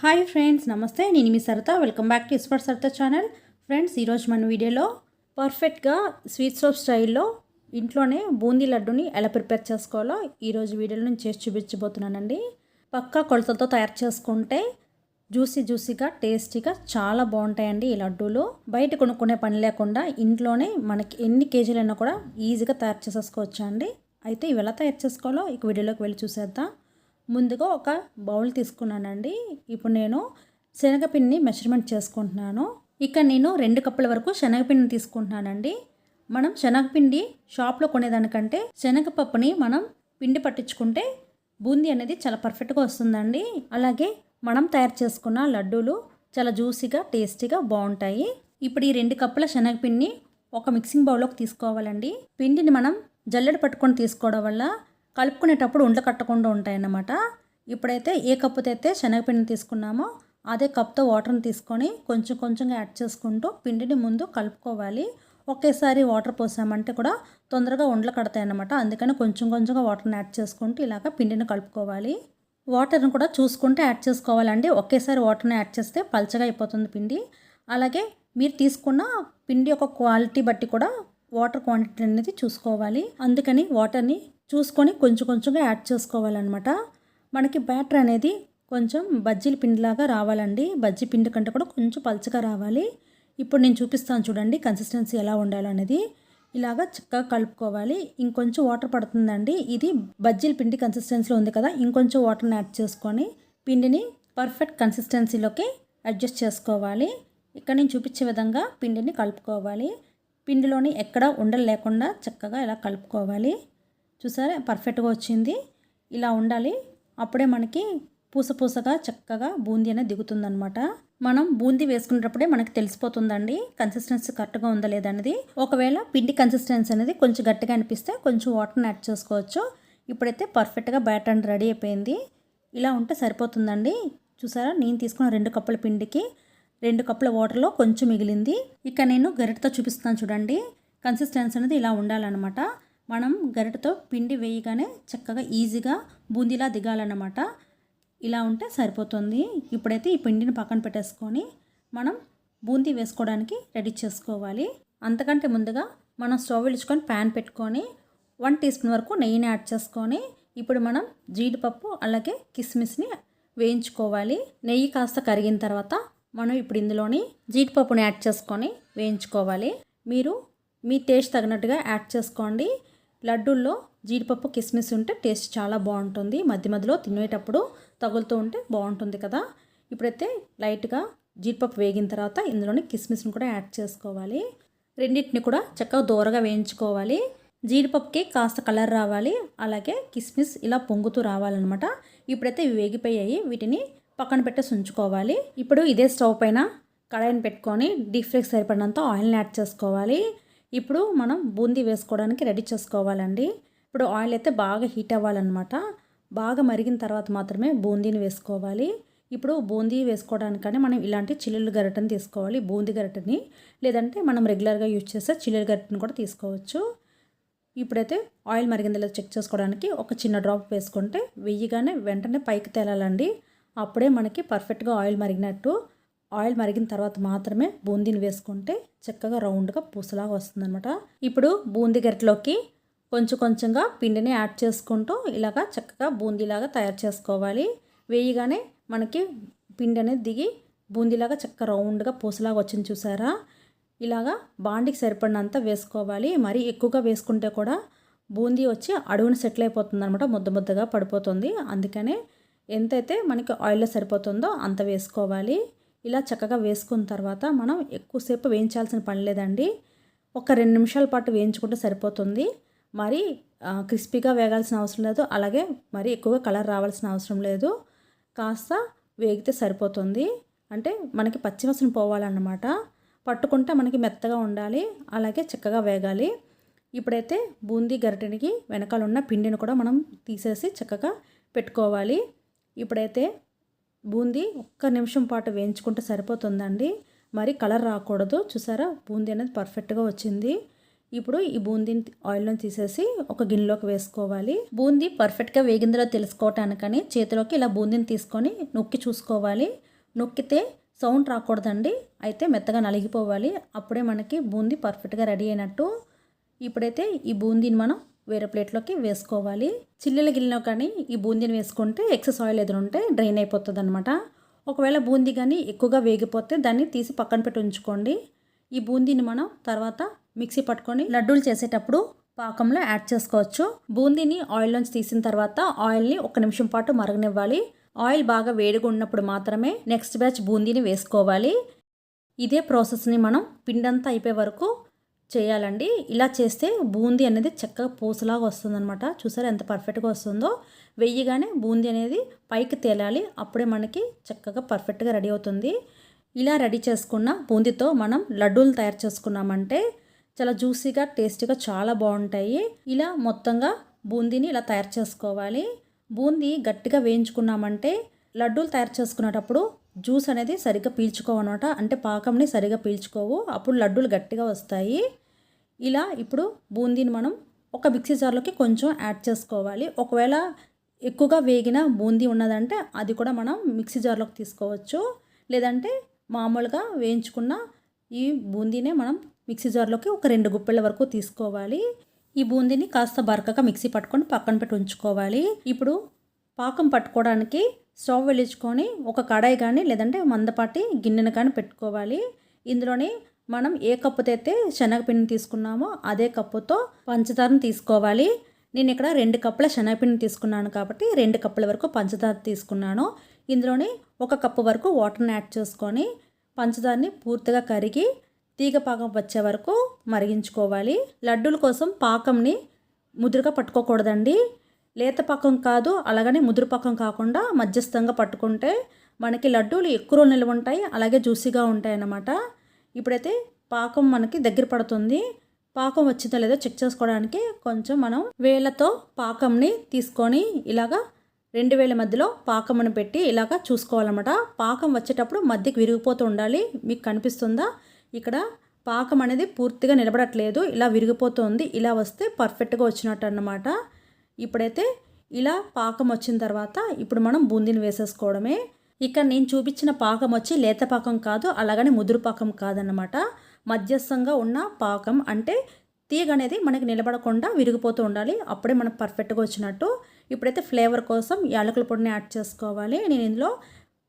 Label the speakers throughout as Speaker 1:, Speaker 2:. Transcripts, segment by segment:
Speaker 1: Hi friends నమస్తే. నేను మీ సరిత. వెల్కమ్ బ్యాక్ టు ఇస్పర్ సరిత ఛానల్ ఫ్రెండ్స్ ఈరోజు మన వీడియోలో పర్ఫెక్ట్గా స్వీట్ సోప్ స్టైల్లో ఇంట్లోనే బూందీ లడ్డుని ఎలా ప్రిపేర్ చేసుకోవాలో ఈరోజు వీడియోలో నేను చేసి చూపించబోతున్నానండి. పక్కా కొలతలతో తయారు చేసుకుంటే జ్యూసీ జ్యూసీగా టేస్టీగా చాలా బాగుంటాయండి ఈ లడ్డూలు. బయట కొనుక్కునే పని లేకుండా ఇంట్లోనే మనకి ఎన్ని కేజీలైనా కూడా ఈజీగా తయారు చేసేసుకోవచ్చు అండి అయితే ఇవి ఎలా తయారు చేసుకోవాలో ఇక వీడియోలోకి వెళ్ళి చూసేద్దాం. ముందుగా ఒక బౌల్ తీసుకున్నానండి. ఇప్పుడు నేను శనగపిండిని మెషర్మెంట్ చేసుకుంటున్నాను. ఇక్కడ నేను రెండు కప్పుల వరకు శనగపిండిని తీసుకుంటున్నానండి. మనం శనగపిండి షాప్లో కొనేదానికంటే శనగపప్పుని మనం పిండి పట్టించుకుంటే బూందీ అనేది చాలా పర్ఫెక్ట్గా వస్తుందండి. అలాగే మనం తయారు చేసుకున్న లడ్డూలు చాలా జ్యూసీగా టేస్టీగా బాగుంటాయి. ఇప్పుడు ఈ రెండు కప్పుల శనగపిండిని ఒక మిక్సింగ్ బౌల్లోకి తీసుకోవాలండి. పిండిని మనం జల్లెడ పట్టుకొని తీసుకోవడం వల్ల కలుపుకునేటప్పుడు ఉండ కట్టకుండా ఉంటాయన్నమాట. ఇప్పుడైతే ఏ కప్పుతో అయితే శనగపిండిని తీసుకున్నామో అదే కప్తో వాటర్ని తీసుకొని కొంచెం కొంచెంగా యాడ్ చేసుకుంటూ పిండిని ముందు కలుపుకోవాలి. ఒకేసారి వాటర్ పోసామంటే కూడా తొందరగా ఉండలు కడతాయన్నమాట. అందుకని కొంచెం కొంచెంగా వాటర్ని యాడ్ చేసుకుంటూ ఇలాగ పిండిని కలుపుకోవాలి. వాటర్ని కూడా చూసుకుంటే యాడ్ చేసుకోవాలండి. ఒకేసారి వాటర్ని యాడ్ చేస్తే పల్చగా అయిపోతుంది పిండి. అలాగే మీరు తీసుకున్న పిండి యొక్క క్వాలిటీ బట్టి కూడా వాటర్ క్వాంటిటీ అనేది చూసుకోవాలి. అందుకని వాటర్ని చూసుకొని కొంచెం కొంచెంగా యాడ్ చేసుకోవాలన్నమాట. మనకి బ్యాటర్ అనేది కొంచెం బజ్జీల పిండిలాగా రావాలండి. బజ్జీ పిండి కంటే కూడా కొంచెం పల్చగా రావాలి. ఇప్పుడు నేను చూపిస్తాను చూడండి కన్సిస్టెన్సీ ఎలా ఉండాలనేది ఇలాగా చక్కగా కలుపుకోవాలి. ఇంకొంచెం వాటర్ పడుతుందండి. ఇది బజ్జీల పిండి కన్సిస్టెన్సీలో ఉంది కదా ఇంకొంచెం వాటర్ని యాడ్ చేసుకొని పిండిని పర్ఫెక్ట్ కన్సిస్టెన్సీలోకి అడ్జస్ట్ చేసుకోవాలి. ఇక్కడ నేను చూపించే విధంగా పిండిని కలుపుకోవాలి. పిండిలోని ఎక్కడ ఉండలు లేకుండా చక్కగా ఇలా కలుపుకోవాలి. చూసారా? పర్ఫెక్ట్గా వచ్చింది. ఇలా ఉండాలి. అప్పుడే మనకి పూస పూసగా చక్కగా బూందీ అనేది దిగుతుందనమాట మనం బూందీ వేసుకునేటప్పుడే మనకి తెలిసిపోతుందండి కన్సిస్టెన్సీ కరెక్ట్గా ఉందా లేదనేది ఒకవేళ పిండి కన్సిస్టెన్సీ అనేది కొంచెం గట్టిగా అనిపిస్తే కొంచెం వాటర్ని యాడ్ చేసుకోవచ్చు. ఇప్పుడైతే పర్ఫెక్ట్గా బ్యాటర్ అండ్ రెడీ అయిపోయింది. ఇలా ఉంటే సరిపోతుందండి. చూసారా? నేను తీసుకున్న రెండు కప్పుల పిండికి రెండు కప్పుల వాటర్లో కొంచెం మిగిలింది. ఇక నేను గరిటతో చూపిస్తాను చూడండి. కన్సిస్టెన్సీ అనేది ఇలా ఉండాలన్నమాట. మనం గరిటతో పిండి వేయగానే చక్కగా ఈజీగా బూందీలా దిగాలన్నమాట. ఇలా ఉంటే సరిపోతుంది. ఇప్పుడైతే ఈ పిండిని పక్కన పెట్టేసుకొని మనం బూందీ వేసుకోవడానికి రెడీ చేసుకోవాలి. అంతకంటే ముందుగా మనం స్టవ్ వెలుచుకొని ప్యాన్ పెట్టుకొని వన్ టీ స్పూన్ వరకు నెయ్యిని యాడ్ చేసుకొని ఇప్పుడు మనం జీడిపప్పు అలాగే కిస్మిస్ని వేయించుకోవాలి. నెయ్యి కాస్త కరిగిన తర్వాత మనం ఇప్పుడు ఇందులోని జీడిపప్పుని యాడ్ చేసుకొని వేయించుకోవాలి. మీరు మీ టేస్ట్ తగినట్టుగా యాడ్ చేసుకోండి. లడ్డూల్లో జీడిపప్పు కిస్మిస్ ఉంటే టేస్ట్ చాలా బాగుంటుంది. మధ్య మధ్యలో తినేటప్పుడు తగులుతూ ఉంటే బాగుంటుంది కదా. ఇప్పుడైతే లైట్గా జీడిపప్పు వేగిన తర్వాత ఇందులోని కిస్మిస్ని కూడా యాడ్ చేసుకోవాలి. రెండింటిని కూడా చక్కగా దూరగా వేయించుకోవాలి. జీడిపప్పుకి కాస్త కలర్ రావాలి. అలాగే కిస్మిస్ ఇలా పొంగుతూ రావాలన్నమాట. ఇప్పుడైతే ఇవి వేగిపోయాయి. వీటిని పక్కన పెట్టేసి ఉంచుకోవాలి ఇప్పుడు ఇదే స్టవ్ పైన కడాయిని పెట్టుకొని డీప్ ఫ్రైకి సరిపడినంత ఆయిల్ని యాడ్ చేసుకోవాలి. ఇప్పుడు మనం బూందీ వేసుకోవడానికి రెడీ చేసుకోవాలండి. ఇప్పుడు ఆయిల్ అయితే బాగా హీట్ అవ్వాలన్నమాట. బాగా మరిగిన తర్వాత మాత్రమే బూందీని వేసుకోవాలి. ఇప్పుడు బూందీ వేసుకోవడానికనే మనం ఇలాంటి చిల్లులు గరిటని తీసుకోవాలి. బూందీ గరిటని లేదంటే మనం రెగ్యులర్గా యూజ్ చేసే చిల్లులు గరిటని కూడా తీసుకోవచ్చు. ఇప్పుడైతే ఆయిల్ మరిగిందో చెక్ చేసుకోవడానికి ఒక చిన్న డ్రాప్ వేసుకుంటే వెయ్యిగానే వెంటనే పైకి తేలాలండి. అప్పుడే మనకి పర్ఫెక్ట్గా ఆయిల్ మరిగినట్టు ఆయిల్ మరిగిన తర్వాత మాత్రమే బూందీని వేసుకుంటే చక్కగా రౌండ్గా పూసలాగా వస్తుందన్నమాట. ఇప్పుడు బూందీ గరిటలోకి కొంచెం కొంచెంగా పిండిని యాడ్ చేసుకుంటూ ఇలాగా చక్కగా బూందీలాగా తయారు చేసుకోవాలి. వేయగానే మనకి పిండి అనేది దిగి బూందీలాగా చక్కగా రౌండ్గా పూసలాగా వచ్చింది చూసారా? ఇలాగా బాండికి సరిపడినంత వేసుకోవాలి. మరీ ఎక్కువగా వేసుకుంటే కూడా బూందీ వచ్చి అడుగున సెటిల్ అయిపోతుంది అనమాట ముద్ద ముద్దగా పడిపోతుంది. అందుకనే ఎంతైతే మనకి ఆయిల్లో సరిపోతుందో అంత వేసుకోవాలి. ఇలా చక్కగా వేసుకున్న తర్వాత మనం ఎక్కువసేపు వేయించాల్సిన పని లేదండి. ఒక రెండు నిమిషాల పాటు వేయించుకుంటే సరిపోతుంది. మరి క్రిస్పీగా వేగాల్సిన అవసరం లేదు. అలాగే మరి ఎక్కువగా కలర్ రావాల్సిన అవసరం లేదు. కాస్త వేగితే సరిపోతుంది. అంటే మనకి పచ్చిమసన పోవాలన్నమాట. పట్టుకుంటే మనకి మెత్తగా ఉండాలి. అలాగే చక్కగా వేగాలి. ఇప్పుడైతే బూందీ గరిటెనికి వెనకాల ఉన్న పిండిని కూడా మనం తీసేసి చక్కగా పెట్టుకోవాలి. ఇప్పుడైతే బూందీ ఒక్క నిమిషం పాటు వేయించుకుంటే సరిపోతుందండి. మరి కలర్ రాకూడదు. చూసారా? బూందీ అనేది పర్ఫెక్ట్గా వచ్చింది. ఇప్పుడు ఈ బూందీని ఆయిల్లో తీసేసి ఒక గిన్నెలోకి వేసుకోవాలి. బూందీ పర్ఫెక్ట్గా వేగిందిలో తెలుసుకోవటానికని చేతిలోకి ఇలా బూందీని తీసుకొని నొక్కి చూసుకోవాలి. నొక్కితే సౌండ్ రాకూడదండి. అయితే మెత్తగా నలిగిపోవాలి. అప్పుడే మనకి బూందీ పర్ఫెక్ట్గా రెడీ అయినట్టు. ఇప్పుడైతే ఈ బూందీని మనం వేరే ప్లేట్లోకి వేసుకోవాలి. చిల్లుల గిన్నెలో కానీ ఈ బూందీని వేసుకుంటే ఎక్సెస్ ఆయిల్ ఎదురుంటే డ్రైన్ అయిపోతుంది అనమాట ఒకవేళ బూందీ కానీ ఎక్కువగా వేగిపోతే దాన్ని తీసి పక్కన పెట్టి ఉంచుకోండి. ఈ బూందీని మనం తర్వాత మిక్సీ పట్టుకొని లడ్డూలు చేసేటప్పుడు పాకంలో యాడ్ చేసుకోవచ్చు. బూందీని ఆయిల్లోంచి తీసిన తర్వాత ఆయిల్ని ఒక నిమిషం పాటు మరగనివ్వాలి. ఆయిల్ బాగా వేడిగా ఉన్నప్పుడు మాత్రమే నెక్స్ట్ బ్యాచ్ బూందీని వేసుకోవాలి. ఇదే ప్రాసెస్ని మనం పిండంతా అయిపోయే వరకు చేయాలండి. ఇలా చేస్తే బూందీ అనేది చక్కగా పూసలాగా వస్తుందన్నమాట. చూసారా ఎంత పర్ఫెక్ట్గా వస్తుందో? వెయ్యగానే బూందీ అనేది పైకి తేలాలి. అప్పుడే మనకి చక్కగా పర్ఫెక్ట్గా రెడీ అవుతుంది. ఇలా రెడీ చేసుకున్న బూందీతో మనం లడ్డూలు తయారు చేసుకున్నామంటే చాలా జ్యూసీగా టేస్టీగా చాలా బాగుంటాయి. ఇలా మొత్తంగా బూందీని ఇలా తయారు చేసుకోవాలి. బూందీ గట్టిగా వేయించుకున్నామంటే లడ్డూలు తయారు చేసుకునేటప్పుడు జ్యూస్ అనేది సరిగ్గా పీల్చుకోవన్నమాట అంటే పాకంని సరిగ్గా పీల్చుకోవు. అప్పుడు లడ్డూలు గట్టిగా వస్తాయి. ఇలా ఇప్పుడు బూందీని మనం ఒక మిక్సీ జార్లోకి కొంచెం యాడ్ చేసుకోవాలి. ఒకవేళ ఎక్కువగా వేగిన బూందీ ఉన్నదంటే అది కూడా మనం మిక్సీ జార్లోకి తీసుకోవచ్చు. లేదంటే మామూలుగా వేయించుకున్న ఈ బూందీనే మనం మిక్సీ జార్లోకి ఒక రెండు గుప్పెళ్ళ వరకు తీసుకోవాలి. ఈ బూందీని కాస్త బరకగా మిక్సీ పట్టుకొని పక్కన పెట్టి ఉంచుకోవాలి. ఇప్పుడు పాకం పట్టుకోవడానికి స్టవ్ వెలిగించుకొని ఒక కడాయి కానీ లేదంటే మందపాటి గిన్నెను కానీ పెట్టుకోవాలి. ఇందులోని మనం ఏ కప్పుతో అయితే శనగపిండిని తీసుకున్నామో అదే కప్పుతో పంచదారను తీసుకోవాలి. నేను ఇక్కడ రెండు కప్పుల శనగపిండిని తీసుకున్నాను కాబట్టి రెండు కప్పుల వరకు పంచదార తీసుకున్నాను. ఇందులోని ఒక కప్పు వరకు వాటర్ని యాడ్ చేసుకొని పంచదారని పూర్తిగా కరిగి తీగ పాకం వచ్చే వరకు మరిగించుకోవాలి. లడ్డూల కోసం పాకంని ముదురుగా పట్టుకోకూడదండి. లేత పక్కం కాదు అలాగని ముదురు పక్కం కాకుండా మధ్యస్థంగా పట్టుకుంటే మనకి లడ్డూలు ఎక్కువ రోజులు నిల్వ ఉంటాయి అలాగే జ్యూసీగా ఉంటాయి అన్నమాట ఇప్పుడైతే పాకం మనకి దగ్గర పడుతుంది. పాకం వచ్చిందో లేదో చెక్ చేసుకోవడానికి కొంచెం మనం వేళ్ళతో పాకంని తీసుకొని ఇలాగా రెండు వేల మధ్యలో పాకంని పెట్టి ఇలాగా చూసుకోవాలన్నమాట. పాకం వచ్చేటప్పుడు మధ్యకి విరిగిపోతూ ఉండాలి. మీకు కనిపిస్తుందా? ఇక్కడ పాకం అనేది పూర్తిగా నిలబడట్లేదు. ఇలా విరిగిపోతుంది ఇలా వస్తే పర్ఫెక్ట్గా వచ్చినట్టు అన్నమాట ఇప్పుడైతే ఇలా పాకం వచ్చిన తర్వాత ఇప్పుడు మనం బూందీని వేసేసుకోవడమే. ఇక్కడ నేను చూపించిన పాకం వచ్చి లేత పాకం కాదు అలాగనే ముదురు పాకం కాదన్నమాట. మధ్యస్థంగా ఉన్న పాకం అంటే తీగ అనేది మనకి నిలబడకుండా విరిగిపోతూ ఉండాలి. అప్పుడే మనకు పర్ఫెక్ట్గా వచ్చినట్టు. ఇప్పుడైతే ఫ్లేవర్ కోసం యాలకుల పొడిని యాడ్ చేసుకోవాలి. నేను ఇందులో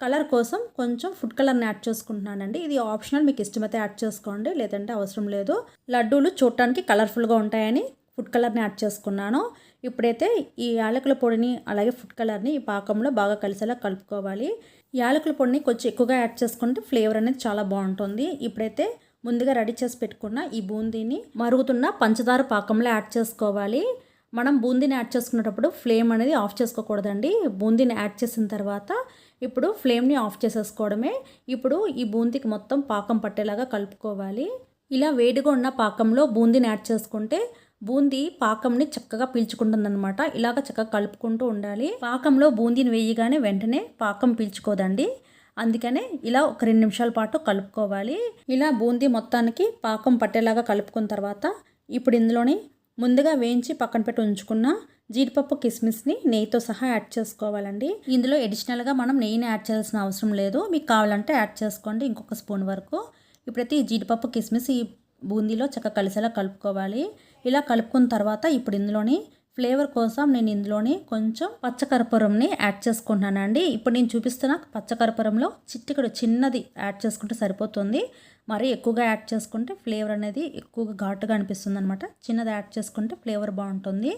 Speaker 1: కలర్ కోసం కొంచెం ఫుడ్ కలర్ని యాడ్ చేసుకుంటున్నానండి. ఇది ఆప్షనల్ మీకు ఇష్టమైతే యాడ్ చేసుకోండి లేదంటే అవసరం లేదు. లడ్డూలు చూడటానికి కలర్ఫుల్గా ఉంటాయని ఫుడ్ కలర్ని యాడ్ చేసుకున్నాను. ఇప్పుడైతే ఈ యాలకుల పొడిని అలాగే ఫుడ్ కలర్ని ఈ పాకంలో బాగా కలిసేలా కలుపుకోవాలి. యాలకుల పొడిని కొంచెం ఎక్కువగా యాడ్ చేసుకుంటే ఫ్లేవర్ అనేది చాలా బాగుంటుంది. ఇప్పుడైతే ముందుగా రెడీ చేసి పెట్టుకున్న ఈ బూందీని మరుగుతున్న పంచదార పాకంలో యాడ్ చేసుకోవాలి. మనం బూందీని యాడ్ చేసుకునేటప్పుడు ఫ్లేమ్ అనేది ఆఫ్ చేసుకోకూడదండి. బూందీని యాడ్ చేసిన తర్వాత ఇప్పుడు ఫ్లేమ్ని ఆఫ్ చేసేసుకోవడమే. ఇప్పుడు ఈ బూందీకి మొత్తం పాకం పట్టేలాగా కలుపుకోవాలి. ఇలా వేడిగా ఉన్న పాకంలో బూందీని యాడ్ చేసుకుంటే బూందీ పాకంని చక్కగా పీల్చుకుంటుందన్నమాట. ఇలాగ చక్కగా కలుపుకుంటూ ఉండాలి. పాకంలో బూందీని వేయగానే వెంటనే పాకం పీల్చుకోదండి. అందుకనే ఇలా ఒక రెండు నిమిషాల పాటు కలుపుకోవాలి. ఇలా బూందీ మొత్తానికి పాకం పట్టేలాగా కలుపుకున్న తర్వాత ఇప్పుడు ఇందులోని ముందుగా వేయించి పక్కన పెట్టి ఉంచుకున్న జీడిపప్పు కిస్మిస్ని నెయ్యితో సహా యాడ్ చేసుకోవాలండి. ఇందులో అడిషనల్గా మనం నెయ్యిని యాడ్ చేయాల్సిన అవసరం లేదు. మీకు కావాలంటే యాడ్ చేసుకోండి ఇంకొక స్పూన్ వరకు. ఇప్పుడైతే ఈ జీడిపప్పు కిస్మిస్ ఈ బూందీలో చక్కగా కలిసేలా కలుపుకోవాలి. ఇలా కలుపుకున్న తర్వాత ఇప్పుడు ఇందులోని ఫ్లేవర్ కోసం నేను ఇందులోని కొంచెం పచ్చకర్పూరంని యాడ్ చేసుకుంటున్నానండి. ఇప్పుడు నేను చూపిస్తున్న పచ్చకర్పూరంలో చిట్టికడు చిన్నది యాడ్ చేసుకుంటే సరిపోతుంది. మరీ ఎక్కువగా యాడ్ చేసుకుంటే ఫ్లేవర్ అనేది ఎక్కువగా ఘాటుగా అనిపిస్తుంది అనమాట చిన్నది యాడ్ చేసుకుంటే ఫ్లేవర్ బాగుంటుంది.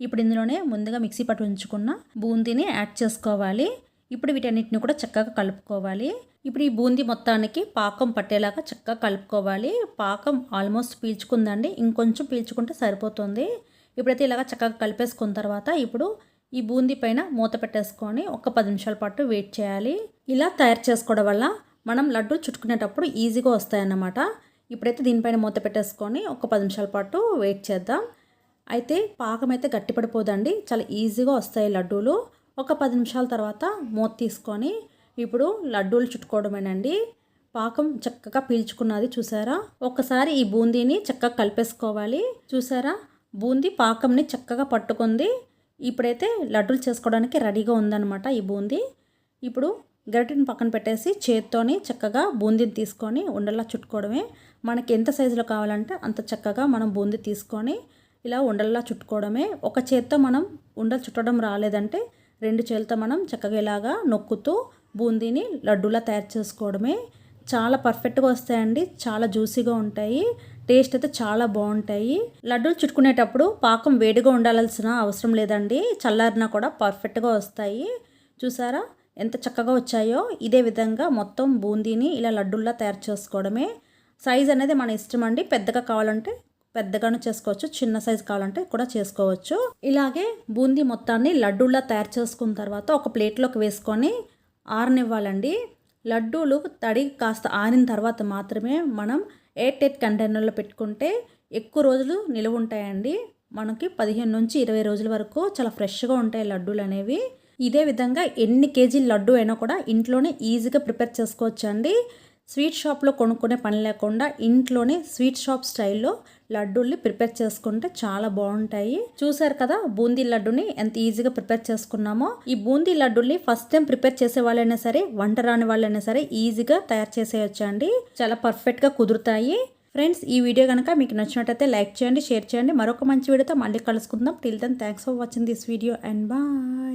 Speaker 1: ఇప్పుడు ఇందులోనే ముందుగా మిక్సీ పట్టు ఉంచుకున్న బూందీని యాడ్ చేసుకోవాలి. ఇప్పుడు వీటన్నిటిని కూడా చక్కగా కలుపుకోవాలి. ఇప్పుడు ఈ బూందీ మొత్తానికి పాకం పట్టేలాగా చక్కగా కలుపుకోవాలి. పాకం ఆల్మోస్ట్ పీల్చుకుందండి. ఇంకొంచెం పీల్చుకుంటే సరిపోతుంది. ఇప్పుడైతే ఇలాగ చక్కగా కలిపేసుకున్న తర్వాత ఇప్పుడు ఈ బూందీ పైన మూత పెట్టేసుకొని ఒక పది నిమిషాల పాటు వెయిట్ చేయాలి. ఇలా తయారు చేసుకోవడం వల్ల మనం లడ్డు చుట్టుకునేటప్పుడు ఈజీగా వస్తాయన్నమాట. ఇప్పుడైతే దీనిపైన మూత పెట్టేసుకొని ఒక పది నిమిషాల పాటు వెయిట్ చేద్దాం. అయితే పాకం అయితే గట్టిపడిపోదండి. చాలా ఈజీగా వస్తాయి లడ్డూలు. ఒక పది నిమిషాల తర్వాత మూత తీసుకొని ఇప్పుడు లడ్డూలు చుట్టుకోవడమేనండి. పాకం చక్కగా పీల్చుకున్నది చూసారా? ఒకసారి ఈ బూందీని చక్కగా కలిపేసుకోవాలి. చూసారా? బూందీ పాకంని చక్కగా పట్టుకుంది. ఇప్పుడైతే లడ్డూలు చేసుకోవడానికి రెడీగా ఉందన్నమాట ఈ బూందీ. ఇప్పుడు గరిటెని పక్కన పెట్టేసి చేత్తోని చక్కగా బూందీని తీసుకొని ఉండలా చుట్టుకోవడమే. మనకి ఎంత సైజులో కావాలంటే అంత చక్కగా మనం బూందీ తీసుకొని ఇలా ఉండల్లా చుట్టుకోవడమే. ఒక చేత్తో మనం ఉండలు చుట్టడం రాలేదంటే రెండు చేతులతో మనం చక్కగా ఇలాగా నొక్కుతూ బూందీని లడ్డూలా తయారు చేసుకోవడమే చాలా పర్ఫెక్ట్గా వస్తాయండి. చాలా జ్యూసీగా ఉంటాయి. టేస్ట్ అయితే చాలా బాగుంటాయి. లడ్డూలు చుట్టుకునేటప్పుడు పాకం వేడిగా ఉండాల్సిన అవసరం లేదండి. చల్లారినా కూడా పర్ఫెక్ట్గా వస్తాయి. చూసారా? ఎంత చక్కగా వచ్చాయో. ఇదే విధంగా మొత్తం బూందీని ఇలా లడ్డూల్లా తయారు చేసుకోవడమే. సైజ్ అనేది మన ఇష్టం అండి పెద్దగా కావాలంటే పెద్దగాను చేసుకోవచ్చు చిన్న సైజు కావాలంటే కూడా చేసుకోవచ్చు. ఇలాగే బూందీ మొత్తాన్ని లడ్డూలా తయారు చేసుకున్న తర్వాత ఒక ప్లేట్లోకి వేసుకొని ఆరనివ్వాలండి. లడ్డూలు తడి కాస్త ఆరిన తర్వాత మాత్రమే మనం ఎయిర్ టైట్ కంటైనర్లో పెట్టుకుంటే ఎక్కువ రోజులు నిలువ ఉంటాయండి. మనకి పదిహేను నుంచి ఇరవై రోజుల వరకు చాలా ఫ్రెష్గా ఉంటాయి లడ్డూలు అనేవి. ఇదే విధంగా ఎన్ని కేజీల లడ్డు అయినా కూడా ఇంట్లోనే ఈజీగా ప్రిపేర్ చేసుకోవచ్చు అండి స్వీట్ షాప్లో కొనుక్కునే పని లేకుండా ఇంట్లోనే స్వీట్ షాప్ స్టైల్లో లడ్డూల్ని ప్రిపేర్ చేసుకుంటే చాలా బాగుంటాయి. చూసారు కదా బూందీ లడ్డుని ఎంత ఈజీగా ప్రిపేర్ చేసుకున్నామో. ఈ బూందీ లడ్డుల్ని ఫస్ట్ టైం ప్రిపేర్ చేసే వాళ్ళైనా సరే వంట రాని వాళ్ళైనా సరే ఈజీగా తయారు చేసేయచ్చండి. చాలా పర్ఫెక్ట్గా కుదురుతాయి. ఫ్రెండ్స్ ఈ వీడియో కనుక మీకు నచ్చినట్టయితే లైక్ చేయండి షేర్ చేయండి. మరొక మంచి వీడియోతో మళ్ళీ కలుసుకుందాం. Till then thanks for watching this video and bye